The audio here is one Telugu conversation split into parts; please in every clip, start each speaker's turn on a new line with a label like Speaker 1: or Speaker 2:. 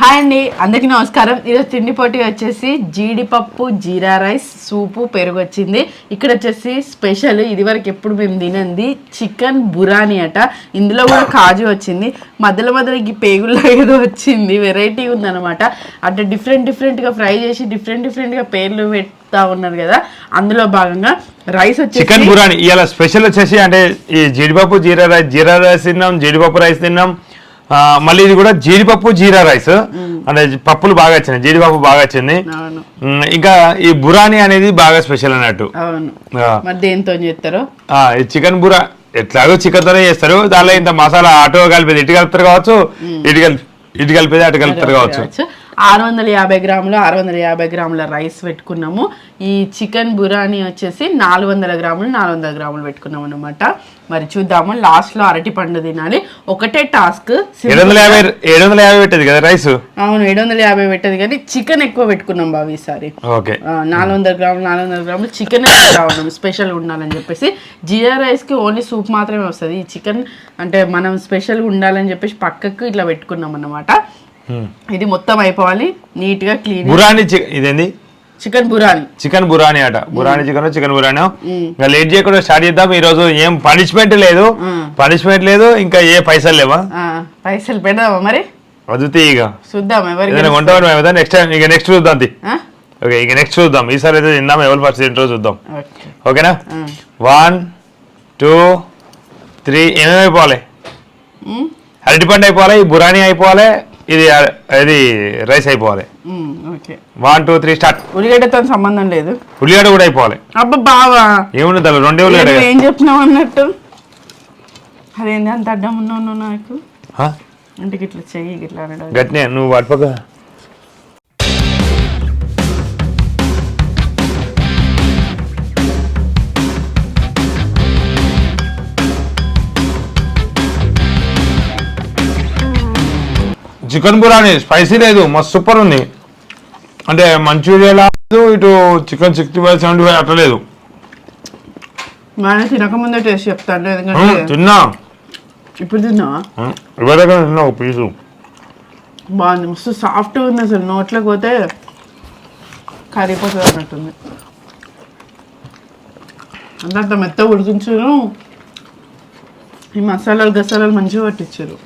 Speaker 1: హాయ్ అండి అందరికీ నమస్కారం. ఈరోజు తిండి పోటీ వచ్చేసి జీడిపప్పు జీరా రైస్ సూపు పెరుగు వచ్చింది. ఇక్కడ వచ్చేసి స్పెషల్ ఇదివరకు ఎప్పుడు మేము తినంది చికెన్ బురాని అట. ఇందులో కూడా కాజు వచ్చింది. మధ్యలో మధ్యలో ఈ పేగుల్లో ఏదో వచ్చింది. వెరైటీ ఉందన్నమాట. అంటే డిఫరెంట్ డిఫరెంట్గా ఫ్రై చేసి డిఫరెంట్ డిఫరెంట్గా పేర్లు పెడతా ఉన్నారు కదా. అందులో భాగంగా రైస్
Speaker 2: వచ్చి
Speaker 1: చికెన్
Speaker 2: బురాని. ఇవాళ స్పెషల్ వచ్చేసి అంటే ఈ జీడిపప్పు జీరా రైస్ జీరా రైస్ తిన్నాం జీడిపప్పు రైస్ తిన్నాం. మళ్ళీ ఇది కూడా జీడిపప్పు జీరా రైస్. అంటే పప్పులు బాగా వచ్చినాయి జీడిపప్పు బాగా వచ్చింది. ఇంకా ఈ బురాని అనేది బాగా స్పెషల్ అన్నట్టు.
Speaker 1: దేంతో చేస్తారో?
Speaker 2: చికెన్ బురా. ఎట్లాగో చికెన్ తోనే చేస్తారు. దానిలో ఇంత మసాలా ఆటో కలిపేది ఇటు కలుపుతారు కావచ్చు ఇటు కలిపి ఇటు కలిపేది అటు కలుపుతారు కావచ్చు.
Speaker 1: ఆరు వందల యాభై గ్రాములు ఆరు వందల యాభై గ్రాముల రైస్ పెట్టుకున్నాము. ఈ చికెన్ బురాని వచ్చేసి నాలుగు వందల గ్రాములు నాలుగు వందల గ్రాములు పెట్టుకున్నాం అనమాట మరి చూద్దాము లాస్ట్లో అరటి పండు తినాలి. ఒకటే టాస్క్
Speaker 2: ఏడు వందల యాభై ఏడు వందల యాభై పెట్టేది కదా రైస్?
Speaker 1: అవును ఏడు వందల యాభై పెట్టదు కానీ చికెన్ ఎక్కువ పెట్టుకున్నాం బాబు ఈసారి.
Speaker 2: ఓకే.
Speaker 1: నాలుగు వందల గ్రాములు నాలుగు వందల గ్రాములు చికెన్ ఉన్నాం స్పెషల్ ఉండాలని చెప్పేసి. జీరా రైస్కి ఓన్లీ సూప్ మాత్రమే వస్తుంది. ఈ చికెన్ అంటే మనం స్పెషల్గా ఉండాలని చెప్పేసి పక్కకు ఇట్లా పెట్టుకున్నాం అన్నమాట. ఇది మొత్తం అయిపోవాలి. నీట్గా క్లీన్
Speaker 2: బురాని ఇదేంది?
Speaker 1: చికెన్ బురాని.
Speaker 2: చికెన్ బురాని అట బురాని చికెన్ చికెన్ బురాని. ఇంకా లేట్ చేయకుండా స్టార్ట్ చేద్దాం. ఈ రోజు ఏం పనిష్మెంట్ లేదు. పనిష్మెంట్ లేదు. ఇంకా ఏ పైసలు లేవా?
Speaker 1: పైసలు పెడదామా మరి?
Speaker 2: వదులుతాయి ఇక
Speaker 1: చూద్దాం
Speaker 2: వంట మేము నెక్స్ట్ టైం ఇక నెక్స్ట్ చూద్దాం? ఓకే ఇక నెక్స్ట్ చూద్దాం. ఈసారి అయితే తిందాం ఎవరు ఫస్ట్ తింటారో చూద్దాం.
Speaker 1: ఓకే.
Speaker 2: ఓకేనా. వన్ టూ త్రీ ఏమేమి అయిపోవాలి? అరటిపండు అయిపోవాలి బురాని అయిపోవాలి ఇది అ- ఇది రైస్ అయిపోవాలి. One two three start.
Speaker 1: ఉల్లిగడ్డతో సంబంధం లేదు.
Speaker 2: ఉల్లిగడ్డ కూడా అయిపోవాలి.
Speaker 1: అబ్బా బావా.
Speaker 2: ఏముంది దానిలో రెండే ఉల్లిగడ్డ.
Speaker 1: ఏం చెప్పినావు అన్నట్టు? అదేంటి అంత అడ్డం ఉన్నావు నాకు? అంటే ఇట్లా చెయ్యి ఇట్లా
Speaker 2: గట్టినే నువ్వు పట్టుకోక చికెన్ బురాని స్పైసీ లేదు మస్తు సూపర్ ఉంది. అంటే మంచూరియా లేదు ఇటు chicken sixty five seventy five అట్లా లేదు.
Speaker 1: తినకముందే టేస్ట్ చెప్తాను
Speaker 2: తిన్నా.
Speaker 1: ఇప్పుడు తిన్నావా
Speaker 2: ఉమ్, ఇవ్వదాకా తిన్నా? ఒక పీసు.
Speaker 1: బాగుంది మస్తు సాఫ్ట్గా ఉంది అసలు నోట్లోకి పోతే కరిగిపోతుంది అన్నట్టుంది. అంత మెత్త ఉడికించారు. ఈ మసాలాలు గసాలాలు మంచిగా పట్టించారు.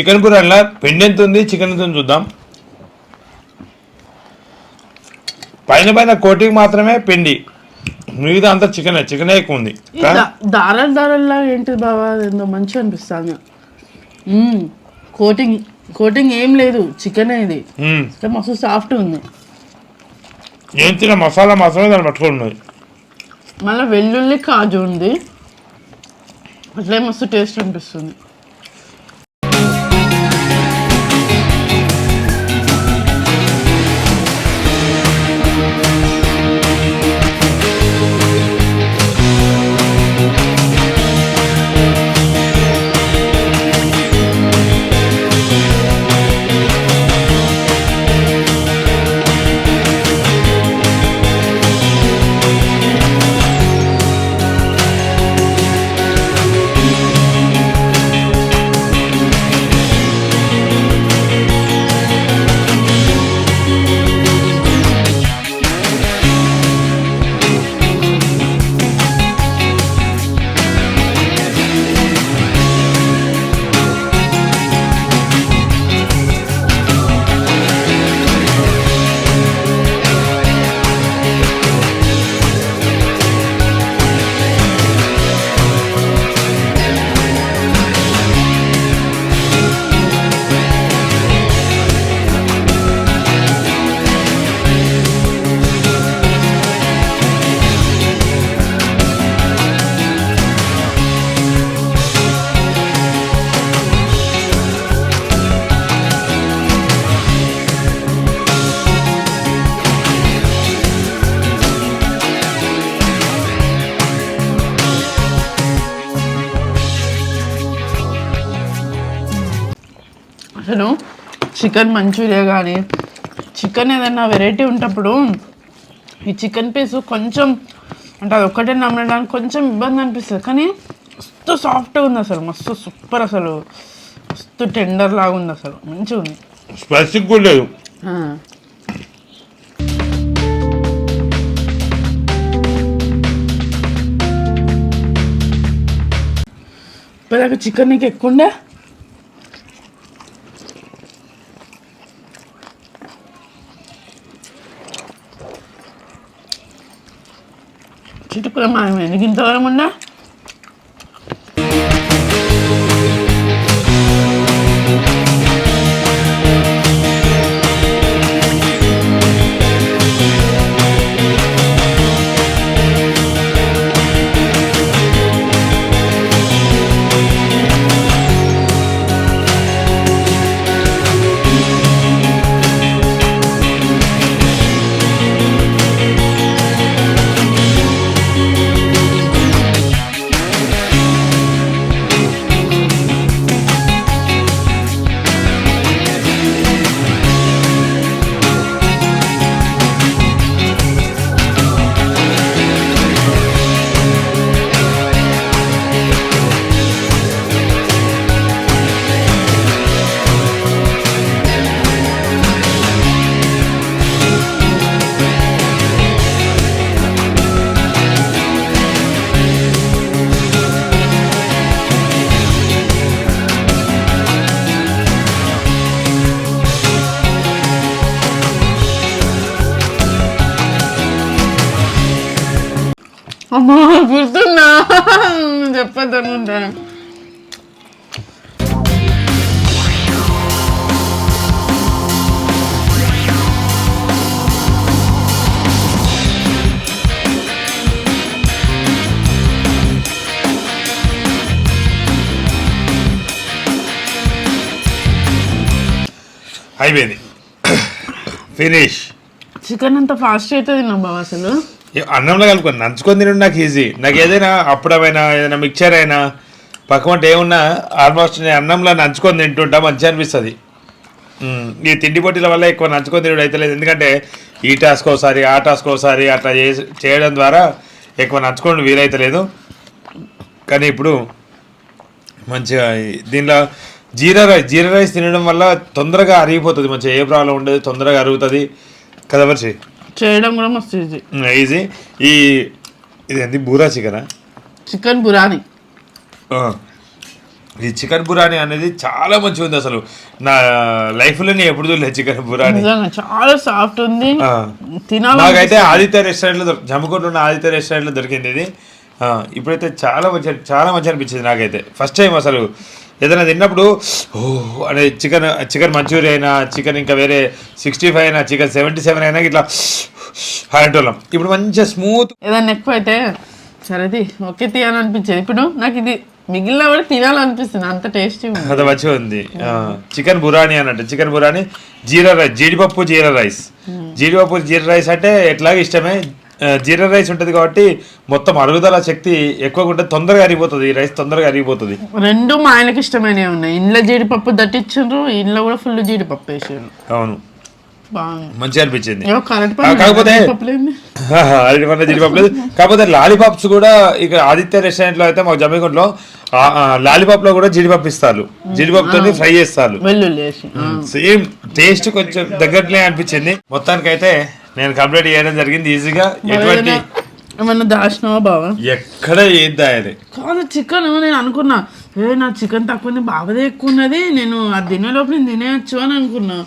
Speaker 2: చికెన్ బురాన్లో పిండి ఎంత ఉంది? చికెన్ ఎంత చూద్దాం. పైన పైన కోటికి మాత్రమే పిండి. మిగతా అంతా చికెన్ చికెనే ఎక్కువ ఉంది.
Speaker 1: దారాలు దారాల్లా ఏంటి బాబా ఏందో మంచిగా అనిపిస్తాను కోటింగ్ కోటింగ్ ఏం లేదు. చికెన్ ఇది. మస్తు సాఫ్ట్ ఉంది.
Speaker 2: ఏం తిన మసాలా మాత్రమే దాన్ని పట్టుకొని ఉన్నది.
Speaker 1: మళ్ళీ వెల్లుల్లి కాజు ఉంది. అట్లే మస్తు టేస్ట్ అనిపిస్తుంది. చికెన్ మంచూరియా కానీ చికెన్ ఏదైనా వెరైటీ ఉంటప్పుడు ఈ చికెన్ పీస్ కొంచెం అంటే అది ఒక్కటే నమ్మడానికి కొంచెం ఇబ్బంది అనిపిస్తుంది. కానీ మస్తు సాఫ్ట్గా ఉంది అసలు మస్తు సూపర్ అసలు. మస్తు టెండర్ లాగా ఉంది అసలు మంచిగా ఉంది.
Speaker 2: స్పైసీ కూడా లేదు.
Speaker 1: ఇప్పటిదాకా చికెన్ నీకు ఎక్కువ ఉండే? చిటుకుల మనం ఎందుకు ఇంతవరం అమ్మా గుర్తున్నా చెప్పద్దు అనుకుంటాను
Speaker 2: అయిపోయింది. ఫినిష్
Speaker 1: చికెన్ అంత ఫాస్ట్ అవుతుంది నా బావ అసలు.
Speaker 2: అన్నంలో కలుపుకొని నంచుకొని తినడం నాకు ఈజీ నాకు ఏదైనా అప్పుడమైనా ఏదైనా మిక్చర్ అయినా పక్కమంటే ఏమున్నా ఆల్మోస్ట్ నేను అన్నంలో నంచుకొని తింటుంటా మంచిగా అనిపిస్తుంది. ఈ తిండి పొట్టిల వల్ల ఎక్కువ నంచుకొని తినడం అయితే లేదు. ఎందుకంటే ఈ టాస్క్ ఒకసారి ఆ టాస్క్ ఒకసారి అట్లా చేసి చేయడం ద్వారా ఎక్కువ నంచుకోవడం వీలైతే లేదు. కానీ ఇప్పుడు మంచిగా దీనిలో జీరా రైస్ జీరా రైస్ తినడం వల్ల తొందరగా అరిగిపోతుంది మంచిగా. ఏ ప్రాబ్లం ఉండదు తొందరగా అరుగుతుంది. కదా మర్చి
Speaker 1: చేయడం కూడా మస్తు ఈజీ
Speaker 2: ఈజీ ఈ ఇది ఏంది బూరా చికెనా?
Speaker 1: చికెన్ బురాని.
Speaker 2: ఈ చికెన్ బురాని అనేది చాలా మంచిగా ఉంది అసలు. నా లైఫ్లో నేను ఎప్పుడు చూడలేదు చికెన్ బురాని.
Speaker 1: చాలా సాఫ్ట్ ఉంది.
Speaker 2: నాకైతే ఆదిత్య రెస్టారెంట్లో జమ్మికుంట ఉన్న ఆదిత్య రెస్టారెంట్లో దొరికింది ఇది. ఇప్పుడైతే చాలా మంచి చాలా మంచి అనిపించింది నాకైతే. ఫస్ట్ టైం అసలు. ఏదైనా తిన్నప్పుడు ఓ అనే చికెన్ చికెన్ మంచూరియా అయినా చికెన్ ఇంకా వేరే సిక్స్టీ ఫైవ్ అయినా చికెన్ సెవెంటీ సెవెన్ అయినా ఇట్లా అనేటోళ్ళం ఇప్పుడు మంచిగా స్మూత్
Speaker 1: ఏదైనా ఎక్కువ అయితే సరేది ఓకే తినాలనిపించేది ఇప్పుడు నాకు ఇది మిగిలిన కూడా తినాలనిపిస్తుంది అంత టేస్టీ
Speaker 2: అది మంచిగా ఉంది. చికెన్ బురాని అన్నట్టు. చికెన్ బురాని జీరా రైస్ జీడిపప్పు జీరా రైస్. జీడిపప్పు జీరా రైస్ అంటే ఎట్లాగ ఇష్టమే. జీరా రైస్ ఉంటుంది కాబట్టి మొత్తం అరుగుదల శక్తి ఎక్కువగా ఉంటుంది తొందరగా అరిగిపోతుంది. ఈ రైస్ తొందరగా అరిగిపోతుంది.
Speaker 1: రెండు మా ఆయనకి ఇష్టమైనవి ఉన్నాయి. ఇంట్లో జీడిపప్పు దట్టించారు ఇంట్లో కూడా ఫుల్ జీడిపప్పు వేసారు
Speaker 2: అవును. మంచిగా అనిపించింది. కాకపోతే- జీడిపప్పు లేదు. కాకపోతే లాలీపాప్స్ కూడా ఇక ఆదిత్య రెస్టారెంట్లో అయితే మాకు జమ్మికుంటలో లాలీపాప్లో కూడా జీడిపప్పు ఇస్తారు. జీడిపప్పుతో ఫ్రై చేస్తారు. సేమ్ టేస్ట్ కొంచెం దగ్గరనే అనిపించింది. మొత్తానికైతే నేను కంప్లీట్ చేయడం జరిగింది ఈజీగా. ఎటువంటి
Speaker 1: ఏమైనా- ఏమన్నా దాచినావా బావా?
Speaker 2: ఎక్కడ ఏది దాయాలి.
Speaker 1: కాదు చికెన్ నేను అనుకున్నా. ఏ నా చికెన్ తక్కువ ఉంది బావదే ఎక్కువ ఉన్నది నేను అది తినేలోపు నేను తినేయచ్చు అని అనుకున్నా.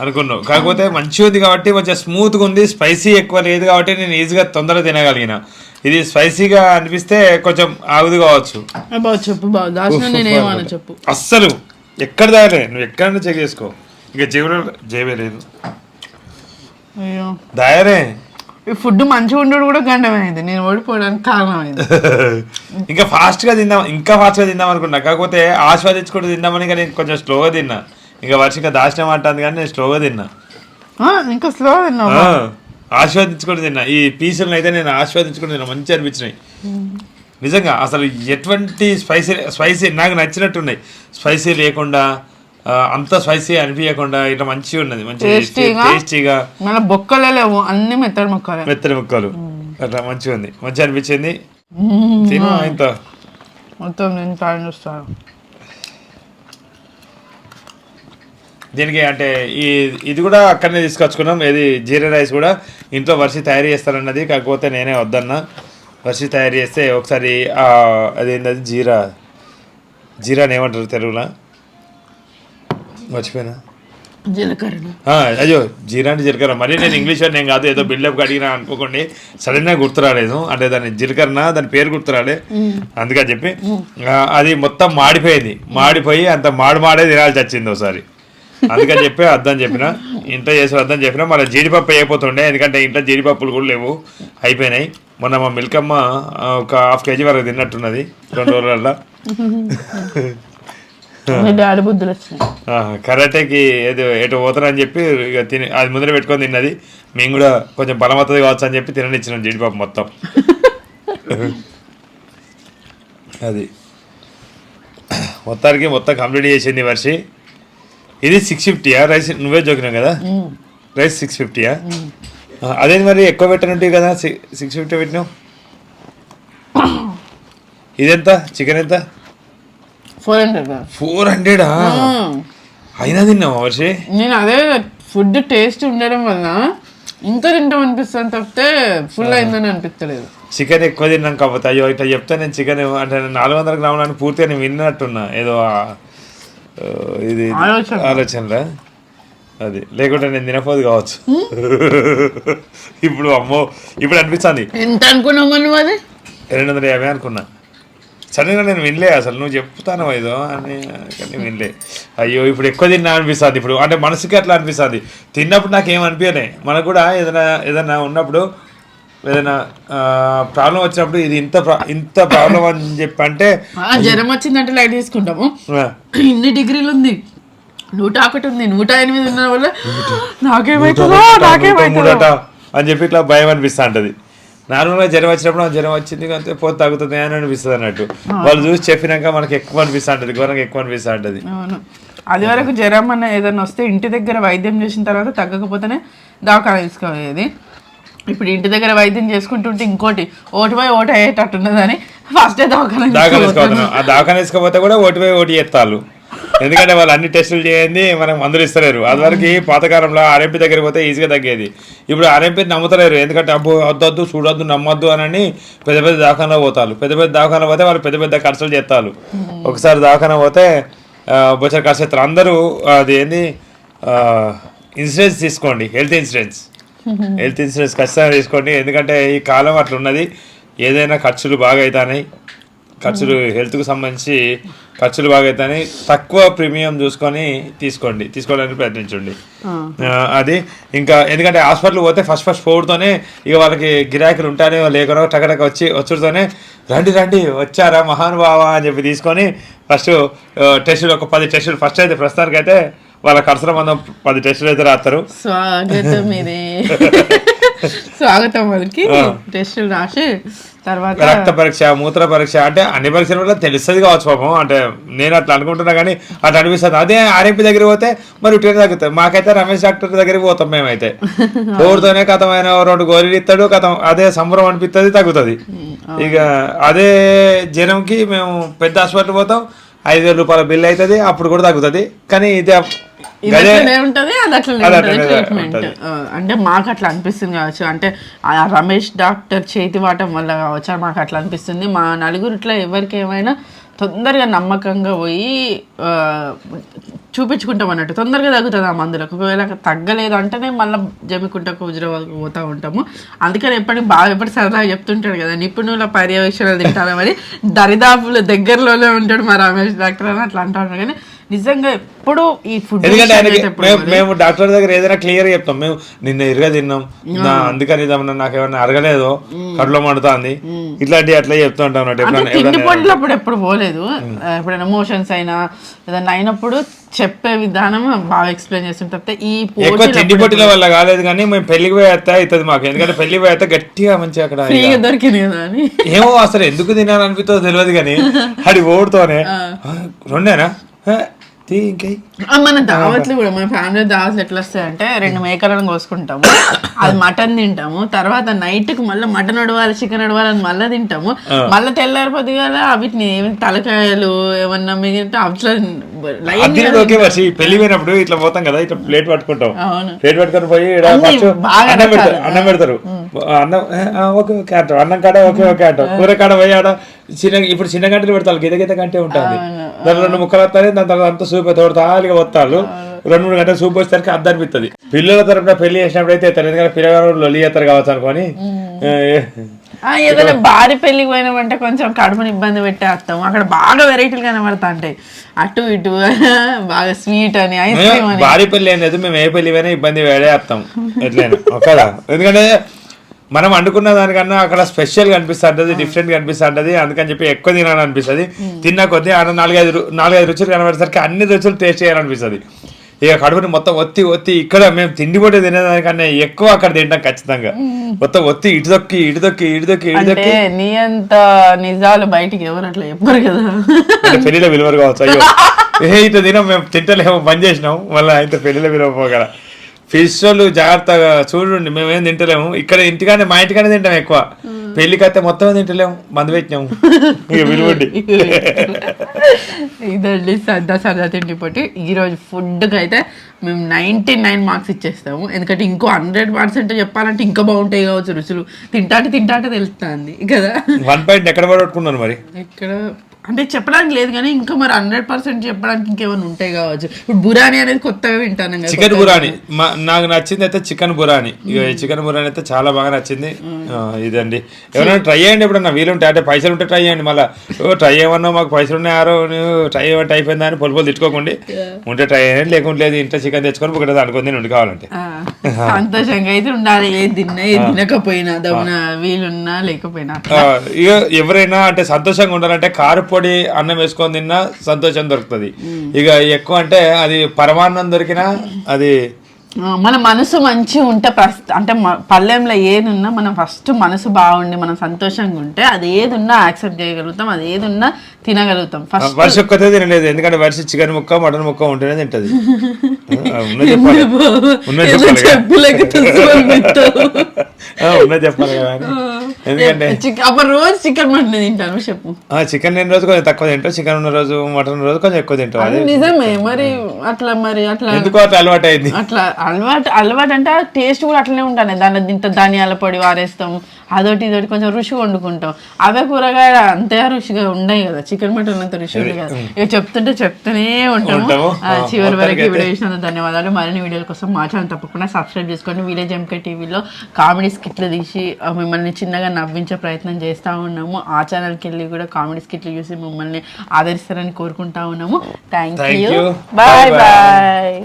Speaker 2: అనుకున్నావు. కాకపోతే మంచిగా ఉంది కాబట్టి కొంచెం స్మూత్గా ఉంది. స్పైసీ ఎక్కువ లేదు కాబట్టి నేను ఈజీగా తొందరగా తినగలిగిన. ఇది స్పైసీగా అనిపిస్తే కొంచెం ఆగుది కావచ్చు.
Speaker 1: బావ చెప్పు బావ. దాచిన నేను ఏమన్నా చెప్పు.
Speaker 2: అస్సలు ఎక్కడ దాయలే? నువ్వు ఎక్కడైనా చెక్ చేసుకో. ఇక జేబులో జేబే లేదు.
Speaker 1: అయ్యో.
Speaker 2: దాయరే
Speaker 1: ఈ ఫుడ్ మంచిగా ఉండడు కూడా గండమైంది. నేను ఓడిపోవడానికి కారణమైంది.
Speaker 2: ఇంకా ఫాస్ట్గా తిందాం ఇంకా ఫాస్ట్గా తిందాం అనుకున్నా. కాకపోతే ఆస్వాదించుకుంటూ తిందామని ఇంకా నేను కొంచెం స్లోగా తిన్నా. ఇంకా వర్షం ఇంకా దాచిన అంటుంది కానీ నేను స్లోగా తిన్నా.
Speaker 1: ఇంకా స్లో తిన్నావు?
Speaker 2: ఆ, ఆస్వాదించుకుంటూ తిన్నా. ఈ పీసులను అయితే నేను ఆస్వాదించుకుంటూ తిన్నా. మంచి అనిపించినాయి. నిజంగా అసలు ఎటువంటి స్పైసీ స్పైసీ నాకు నచ్చినట్టున్నాయి. స్పైసీ లేకుండా అంత స్పైసీ అనిపించకుండా ఇట్లా మంచిగా ఉన్నది మంచి. టేస్టీగా.
Speaker 1: మళ్ళీ బొక్కలే లేవు అన్ని మెత్తడి మొక్కలే.
Speaker 2: మెత్తని ముక్కలు. అట్లా మంచిగా ఉంది. మంచిగా అనిపించింది. తిను ఇంత
Speaker 1: మొత్తం నేను ట్రై చేస్తాను.
Speaker 2: దీనికి అంటే ఈ ఇది కూడా అక్కడనే తీసుకొచ్చుకున్నాం. ఇది జీరా రైస్ కూడా ఇంట్లో వర్షి తయారు చేస్తారన్నది కాకపోతే నేనే వద్దన్నా. వర్షి తయారు చేస్తే ఒకసారి ఆ, అదేంటది జీరా. జీరాని ఏమంటారు తెలుగులో? మర్చిపోయినా?
Speaker 1: జీలకర్ర
Speaker 2: అయ్యో జీరా అంటే జీలకర్ర. మరి నేను ఇంగ్లీష్ నేను కాదు ఏదో బిల్డప్ అడిగినా అనుకోకండి. సడన్గా గుర్తు రాలేదు అంటే దాని జీలకర్ర దాని పేరు గుర్తు రాలే అందుకని చెప్పి అది మొత్తం మాడిపోయింది. మాడిపోయి అంత మాడి మాడే తినాల్సి వచ్చింది ఒకసారి. అందుకని చెప్పి అర్థం చెప్పిన ఇంట్లో చేసి అర్థం చెప్పిన మళ్ళీ జీడిపప్పు అయిపోతుండే ఎందుకంటే ఇంట్లో జీడిపప్పులు కూడా లేవు. అయిపోయినాయి. మొన్న మా మిల్కమ్మ ఒక హాఫ్ కేజీ వరకు తిన్నట్టున్నది రెండు రోజులల్లో.
Speaker 1: మీ డాడీ బుద్ధులు వచ్చినాయి.
Speaker 2: కరాటేకి ఏదో ఎటు పోతారని చెప్పి ఇక తిని అది ముందర పెట్టుకొని తిన్నది. మేము కూడా కొంచెం బలం అవుతుంది కావచ్చు అని చెప్పి తిననిచ్చినాం జీడిపప్పు మొత్తం. అది. మొత్తానికి మొత్తం కంప్లీట్ చేసింది వర్షి ఇది సిక్స్ ఫిఫ్టీయా రైస్ నువ్వే జోకినావు కదా? రైస్ సిక్స్ ఫిఫ్టీయా అదేంటి మరి ఎక్కువ పెట్టనుంటాయి కదా? సిక్స్ ఫిఫ్టీ పెట్టినావు? ఇదెంత? చికెన్ ఎంత?
Speaker 1: Four hundred?
Speaker 2: ఫోర్ హండ్రెడా? అయినా తిన్నావా వర్షి
Speaker 1: నేను అదే ఫుడ్ టేస్ట్ ఉండడం వల్ల ఇంకా తింటాం అనిపిస్తుంది తప్పితే ఫుల్ అయిందని అనిపించలేదు.
Speaker 2: చికెన్ ఎక్కువ తిన్నాం కాకపోతే అయ్యో ఇట్లా చెప్తే నేను చికెన్ అంటే నాలుగు వందల గ్రాములని పూర్తిగా నేను విన్నట్టున్నా. ఏదో ఇది
Speaker 1: ఆలోచన.
Speaker 2: ఆలోచనరా అది. లేకుంటే నేను తినపోదు కావచ్చు. ఇప్పుడు అమ్మో ఇప్పుడు అనిపిస్తుంది.
Speaker 1: ఎంత అనుకున్నావు అది?
Speaker 2: రెండు వందల యాభై అనుకున్నా. సడన్గా నేను వినలే అసలు. నువ్వు చెప్తాను ఏదో అని కానీ వినలే. అయ్యో ఇప్పుడు ఎక్కువ తిన్నా అనిపిస్తుంది. ఇప్పుడు అంటే మనసుకి అట్లా అనిపిస్తుంది. తిన్నప్పుడు నాకు ఏం అనిపించలే మనకు కూడా ఏదైనా ఏదైనా ఉన్నప్పుడు ఏదైనా ప్రాబ్లం వచ్చినప్పుడు ఇది ఇంత ఇంత ప్రాబ్లం అని చెప్పి అంటే
Speaker 1: జ్వరం వచ్చిందంటే లైట్ తీసుకుంటాము. ఇన్ని డిగ్రీలు ఉంది. నూట ఒకటి ఉంది. నూట ఎనిమిది ఉన్న వల్ల నాకేమైతుందో నాకేమైతుందో
Speaker 2: అని చెప్పి ఇట్లా భయం అనిపిస్తా ఉంటది నార్మల్గా జ్వరం వచ్చినప్పుడు జ్వరం వచ్చింది అంతే పోతే తగ్గుతుంది అని అనిపిస్తుంది అన్నట్టు. వాళ్ళు చూసి చెప్పినాక మనకి ఎక్కువ అనిపిస్తూ ఉంటుంది ఘోరంగా ఎక్కువ అనిపిస్తూ ఉంటుంది
Speaker 1: అవును. అది వరకు జ్వరం అన్న ఏదైనా వస్తే ఇంటి దగ్గర వైద్యం చేసిన తర్వాత తగ్గకపోతేనే దవాఖాన తీసుకోలేదు ఇప్పుడు ఇంటి దగ్గర వైద్యం చేసుకుంటుంటే ఇంకోటి ఓటు పోయి ఓటు అయ్యేటట్టున్నదని ఫస్టే దవాఖాన
Speaker 2: ఆ దాఖలు వేసుకోకపోతే కూడా ఓటు పోయి ఓటు చేస్తారు ఎందుకంటే వాళ్ళు అన్ని టెస్టులు చేయండి మనకు మందులు ఇస్తలేరు. అది వరకు పాతకాలంలో ఆర్ఎంపీ దగ్గరికి పోతే ఈజీగా తగ్గేది. ఇప్పుడు ఆర్ఎంపీ నమ్ముతలేరు. ఎందుకంటే అబ్బో వద్దొద్దు చూడొద్దు నమ్మొద్దు అని పెద్ద పెద్ద దాఖానా పోతారు. పెద్ద పెద్ద దాఖానా పోతే వాళ్ళు పెద్ద పెద్ద ఖర్చులు చేస్తారు. ఒకసారి దాఖానా పోతే బొచ్చర ఖర్చు చేస్తారు. అందరూ అది ఏంది? ఇన్సూరెన్స్ తీసుకోండి. హెల్త్ ఇన్సూరెన్స్ హెల్త్ ఇన్సూరెన్స్ ఖచ్చితంగా తీసుకోండి. ఎందుకంటే ఈ కాలం అట్లా ఉన్నది ఏదైనా ఖర్చులు బాగా అవుతాయి ఖర్చులు హెల్త్కు సంబంధించి ఖర్చులు బాగా అవుతాయి తక్కువ ప్రీమియం చూసుకొని తీసుకోండి. తీసుకోవడానికి ప్రయత్నించండి. అది ఇంకా ఎందుకంటే హాస్పిటల్ పోతే ఫస్ట్ ఫస్ట్ పోవడంతోనే ఇక వాళ్ళకి గిరాకీలు ఉంటానే లేకనో టకటక వచ్చి వచ్చుడుతోనే రండి రండి వచ్చారా మహానుభావ అని చెప్పి తీసుకొని ఫస్ట్ టెస్టులు ఒక పది టెస్టులు ఫస్ట్ అయితే ప్రస్తుతానికి అయితే వాళ్ళ ఖర్చుల మందం పది టెస్టులు అయితే రాస్తారు
Speaker 1: స్వాగతం ఇది. స్వాగతం వాళ్ళకి టెస్టులు రాసి తర్వాత
Speaker 2: రక్త పరీక్ష మూత్ర పరీక్ష అంటే అన్ని పరీక్షల వల్ల తెలుస్తుంది కావచ్చు పాపం. అంటే నేను అట్లా అనుకుంటున్నా కానీ అట్లా అనిపిస్తుంది. అదే ఆర్ఎంపీ దగ్గర పోతే మరి ఉట్టిగా తగ్గుతాయి. మాకైతే రమేష్ డాక్టర్ దగ్గరికి పోతాం మేమైతే. తోడుతోనే కథమైన రెండు గోళీలు ఇస్తాడు కథం అదే సంబరం అనిపిస్తుంది తగ్గుతుంది. ఇక అదే జనంకి మేము పెద్ద హాస్పిటల్ పోతాం. ఐదు వేల రూపాయల బిల్ అవుతుంది అప్పుడు కూడా తగ్గుతుంది. కానీ ఇదే.
Speaker 1: అంటే మాకు అట్లా అనిపిస్తుంది కావచ్చు. అంటే ఆ రమేష్ డాక్టర్ చేతి వాటం వల్ల కావచ్చు మాకు అట్లా అనిపిస్తుంది. మా నలుగురిట్లో ఎవరికి ఏమైనా తొందరగా నమ్మకంగా పోయి చూపించుకుంటాం అన్నట్టు తొందరగా తగ్గుతుంది ఆ మందులకు ఒకవేళ తగ్గలేదు అంటేనే మళ్ళీ జమ్మికుంటకు హుజరాబాద్కు పోతూ ఉంటాము. అందుకని ఎప్పటికి బాగా ఎప్పటి సరదాగా చెప్తుంటాడు కదా నిపుణుల పర్యవేక్షణలు తింటామని దరిదాపులు దగ్గరలోనే ఉంటాడు మా రమేష్ డాక్టర్ అని అట్లా అంటాడు కానీ నిజంగా ఎప్పుడు ఈ ఫుడ్
Speaker 2: ఎందుకంటే ఆయనకి మేము డాక్టర్ దగ్గర ఏదైనా క్లియర్ చెప్తాం. మేము నిన్న ఇరుగా తిన్నాం. నా అందుకని ఇదేమన్నా నాకు ఏమన్నా అరగలేదు కడులో మండుతుంది. ఇట్లాంటివి అట్లా చెప్తూ ఉంటాం
Speaker 1: తిండి పొండ్లు అప్పుడు ఎప్పుడు పోలేదు. ఎప్పుడైనా ఎమోషన్స్ అయినా ఏదైనా అయినప్పుడు చెప్పే విధానం బాగా ఎక్స్ప్లెయిన్ చేస్తుంటే తప్పితే ఈ
Speaker 2: ఎక్కువ తిండి పోటీల వల్ల కాలేదు కానీ మేము పెళ్ళికి పోయేస్తే అవుతుంది మాకు. ఎందుకంటే పెళ్ళికి పోయేస్తే గట్టిగా మంచిగా అక్కడ
Speaker 1: దొరికింది కదా అని.
Speaker 2: ఏమో అసలు ఎందుకు తినాలనిపిస్తుందో తెలియదు కానీ అది ఓడుతోనే "ఆ, రెండేనా? ఇంకై.
Speaker 1: ఆ, మన దావత్లు కూడా మన ఫ్యామిలీ దావత్లు ఎట్లా వస్తాయంటే రెండు మేకలను కోసుకుంటాము. అది మటన్ తింటాము. తర్వాత నైట్కి మళ్ళీ మటన్ ఉడవాలి చికెన్ ఉడవాలి అని మళ్ళీ తింటాము. మళ్ళీ తెల్లారి పొద్దుగాల వీటిని తలకాయలు ఏమన్నా మిగిలితే అట్లా లైన్
Speaker 2: అది ఓకే వచ్చి పెళ్ళి పోయినప్పుడు ఇట్లా పోతాం కదా ఇట్లా ప్లేట్ పట్టుకుంటాం. ప్లేట్ పట్టుకొని పోయి
Speaker 1: అన్ని
Speaker 2: పెడతారు. అన్నం పెడతారు. అన్నం ఓకే ఓకే అంటాం. అన్నం కాడ ఓకే ఓకే అంటాం. కూర కాడ పోయి ఆడ చిన్న ఇప్పుడు చిన్న గంటలు పెడతారు గిద గిద గంటే ఉంటుంది. దాని రెండు ముక్కలు వస్తాయి దాని తర్వాత అంతా సూప్ తోడతాలిగా వస్తారు రెండు మూడు గంటలు సూప్ వచ్చేసరికి అర్థం అనిపిస్తుంది పిల్లల తరపున పెళ్ళి చేసినప్పుడు అయితే ఎత్తారు ఎందుకంటే పిల్లగారు లొల్లి చేస్తారు కావచ్చు అనుకొని.
Speaker 1: ఏదైనా భారీ పెళ్ళికి పోయినామంటే కొంచెం కడుపుని ఇబ్బంది పెట్టేస్తాం అక్కడ బాగా వెరైటీలు కనబడతా ఉంటాయి అటు ఇటు బాగా స్వీట్ అని ఐస్ క్రీమ్ అని.
Speaker 2: భారీ పెళ్ళి అనేది మేము ఏ పెళ్ళి పోయినా ఇబ్బంది వేడేస్తాం ఎట్లయినా ఒకదా ఎందుకంటే మనం వండుకున్న దానికన్నా అక్కడ స్పెషల్ కనిపిస్తుంటది డిఫరెంట్ కనిపిస్తుంటది. అందుకని చెప్పి ఎక్కువ తినాలని అనిపిస్తుంది తిన్న కొద్దీ ఆడ నాలుగైదు నాలుగైదు రుచులు కనబడేసరికి అన్ని రుచులు టేస్ట్ చేయాలనిపిస్తుంది. ఇక కడుపుని మొత్తం ఒత్తి ఒత్తి ఇక్కడ మేము తిండి కూడా తినేదానికన్నా ఎక్కువ అక్కడ తింటాం ఖచ్చితంగా. మొత్తం ఒత్తి ఇటు దొక్కి ఇటు దొక్కి ఇటు దొక్కి ఇటు
Speaker 1: అంటే
Speaker 2: దొక్కి
Speaker 1: నీ అంత నిజాలు బయటికి ఎవరు అట్లా చెప్పరు కదా.
Speaker 2: పెళ్ళిలో విలువరు కావచ్చు అయ్యో. ఏ ఇంత దినం మేము తింటలేము బంద్ చేసినాం. మళ్ళీ ఇంత పెళ్ళిలో విలువ పోగల. ఫిష్ వాళ్ళు జాగ్రత్తగా చూడండి మేమేం తింటలేము. ఇక్కడ ఇంటికానే మా ఇంటికానే తింటాం ఎక్కువ. పెళ్ళికి అయితే మొత్తం తింటలేము మందు పెట్టినాము. విలువండి.
Speaker 1: ఇదండి సరదా సరదా తిండి పొట్టి ఈరోజు ఫుడ్కి అయితే మేము నైంటీ నైన్ మార్క్స్ ఇచ్చేస్తాము. ఎందుకంటే ఇంకో హండ్రెడ్ పర్సెంట్ చెప్పాలంటే ఇంకా బాగుంటాయి కావచ్చు రుచులు. తింటాంటే తింటాంటే తెలుస్తుంది కదా.
Speaker 2: వన్ పాయింట్ ఎక్కడ పడగొట్టుకున్నాను మరి?
Speaker 1: ఇక్కడ అంటే చెప్పడానికి లేదు కానీ ఇంకా మరి హండ్రెడ్ పర్సెంట్ చెప్పడానికి ఇంకేమైనా ఉంటాయి కావచ్చు. ఇప్పుడు బురాని అనేది కొత్తగా వింటాను
Speaker 2: చికెన్ బురాని. నాకు నచ్చింది అయితే చికెన్ బురాని. చికెన్ బురాని అయితే చాలా బాగా నచ్చింది. ఇదండి. ఎవరైనా ట్రై చేయండి ఎప్పుడన్నా వీలుంటే. అంటే పైసలు ఉంటే ట్రై చేయండి. మళ్ళీ ట్రై చేయమన్నా మాకు పైసలు ఉన్నాయారో నువ్వు ట్రై చేయమంటే అయిపోయిందా అని పొలి పొలి తిట్టుకోకండి. ఉంటే ట్రై చేయండి లేకుంటే లేదు ఇంట్లో చికెన్ తెచ్చుకొని ఒకటి అనుకుంది ఉండి కావాలంటే.
Speaker 1: సంతోషంగా అయితే ఉండాలి. ఏది తిన్నా ఏది తినకపోయినా దమ్మున వీలున్నా లేకపోయినా.
Speaker 2: ఇక ఎవరైనా అంటే సంతోషంగా ఉండాలంటే కారు పొడి అన్నం వేసుకొని తిన్నా సంతోషం దొరుకుతుంది. ఇక ఎక్కువ అంటే అది పరమాన్నం దొరికినా అది
Speaker 1: మన మనసు మంచిగా ఉంటే ప్రస్తు అంటే పల్లెంలో ఏది ఉన్నా మనం ఫస్ట్ మనసు బాగుండి మనం సంతోషంగా ఉంటే అది ఏది ఉన్నా యాక్సెప్ట్ చేయగలుగుతాం అది ఏది ఉన్నా తినగలుగుతాం ఫస్ట్
Speaker 2: వర్ష ఒక్కతే తినలేదు ఎందుకంటే వర్ష చికెన్ ముక్క మటన్ ముక్క ఉంటేనే తింటది. చెప్పాలి. కదా. ఎందుకంటే
Speaker 1: అప్పుడు రోజు చికెన్ మటన్ తింటాను చెప్పు.
Speaker 2: ఆ చికెన్ లేని రోజు కొంచెం తక్కువ తింటావు చికెన్ ఉన్న రోజు మటన్ రోజు కొంచెం ఎక్కువ అది
Speaker 1: నిజమే మరి అట్లా మరి అట్లా
Speaker 2: ఎందుకో అట్లా అలవాటు అయింది
Speaker 1: అట్లా అలవాటు అలవాటు అంటే టేస్ట్ కూడా అట్లనే ఉంటాను దాని ఇంత ధనియాల పొడి వారేస్తాం అదొకటి ఇదొకటి కొంచెం రుచిగా వండుకుంటాం. అవే కూరగాయలు అంతే రుచిగా ఉండయి కదా చికెన్ మటన్ అంత రుచి ఉంది కదా. ఇక చెప్తుంటే చెప్తూనే ఉంటాము. చివరి వరకు వీడియో చూసినందుకు ధన్యవాదాలు. మరిన్ని వీడియోల కోసం మా ఛానల్ తప్పకుండా సబ్స్క్రైబ్ చేసుకోండి. విలేజ్ ఎంకే టీవీలో కామెడీ స్కిట్లు తీసి మిమ్మల్ని చిన్నగా నవ్వించే ప్రయత్నం చేస్తూ ఉన్నాము. ఆ ఛానల్కి వెళ్ళి కూడా కామెడీ స్కిట్లు చూసి మిమ్మల్ని ఆదరిస్తారని కోరుకుంటా ఉన్నాము. Thank you. బాయ్. బాయ్